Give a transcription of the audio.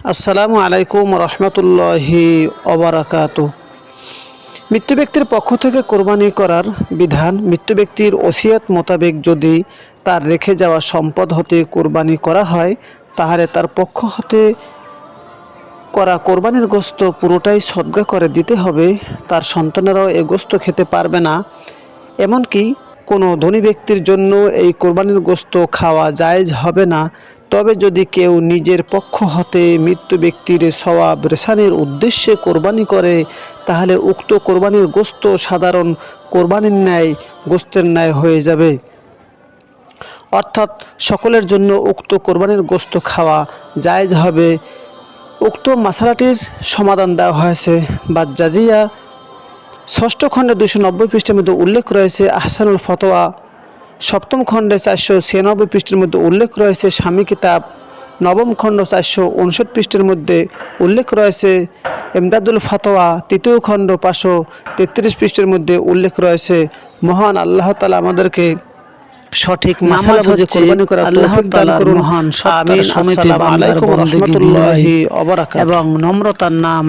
আসসালামু আলাইকুম রহমতুল্লাহি অবরাকাত মৃত্যু ব্যক্তির পক্ষ থেকে কোরবানি করার বিধান, মৃত্যু ব্যক্তির ওসিয়াত মোতাবেক যদি তার রেখে যাওয়া সম্পদ হতে কোরবানি করা হয়, তাহলে তার পক্ষ হতে করা কোরবানির গোস্ত পুরোটাই সদ্গা করে দিতে হবে। তার সন্তানেরাও এ গোস্ত খেতে পারবে না। এমনকি কোনো ধনী ব্যক্তির জন্য এই কোরবানির গোস্ত খাওয়া জায়েজ হবে না। তবে যদি কেউ নিজের পক্ষ হতে মৃত্যু ব্যক্তির সওয়াব রেশানের উদ্দেশ্যে কোরবানি করে, তাহলে উক্ত কোরবানির গোস্ত সাধারণ কোরবানির ন্যায়, গোস্তের ন্যায় হয়ে যাবে। অর্থাৎ সকলের জন্য উক্ত কোরবানির গোস্ত খাওয়া জায়জ হবে। উক্ত মশালাটির সমাধান দেওয়া হয়েছে। বা জাজিয়া ষষ্ঠ খণ্ডে দুশো নব্বই পৃষ্ঠের মধ্যে উল্লেখ রয়েছে আহসানুল ফতোয়া। সপ্তম খণ্ডে চারশো ছিয়ানব্বই পৃষ্ঠের মধ্যে উল্লেখ রয়েছে স্বামী কিতাব। নবম খণ্ড চারশো উনষাট পৃষ্ঠের মধ্যে উল্লেখ রয়েছে এমদাদুল ফাতোয়া। তৃতীয় খণ্ড পাঁচশো তেত্রিশ পৃষ্ঠের মধ্যে উল্লেখ রয়েছে মহান আল্লাহ তালা আমাদেরকে সঠিক মাসালা বুঝে কোরবানি করা আল্লাহ মহান আমিন। আসসালামু আলাইকুম ওয়া রাহমাতুল্লাহি ওয়া বারাকাতুহু। এবং নম্রতার নাম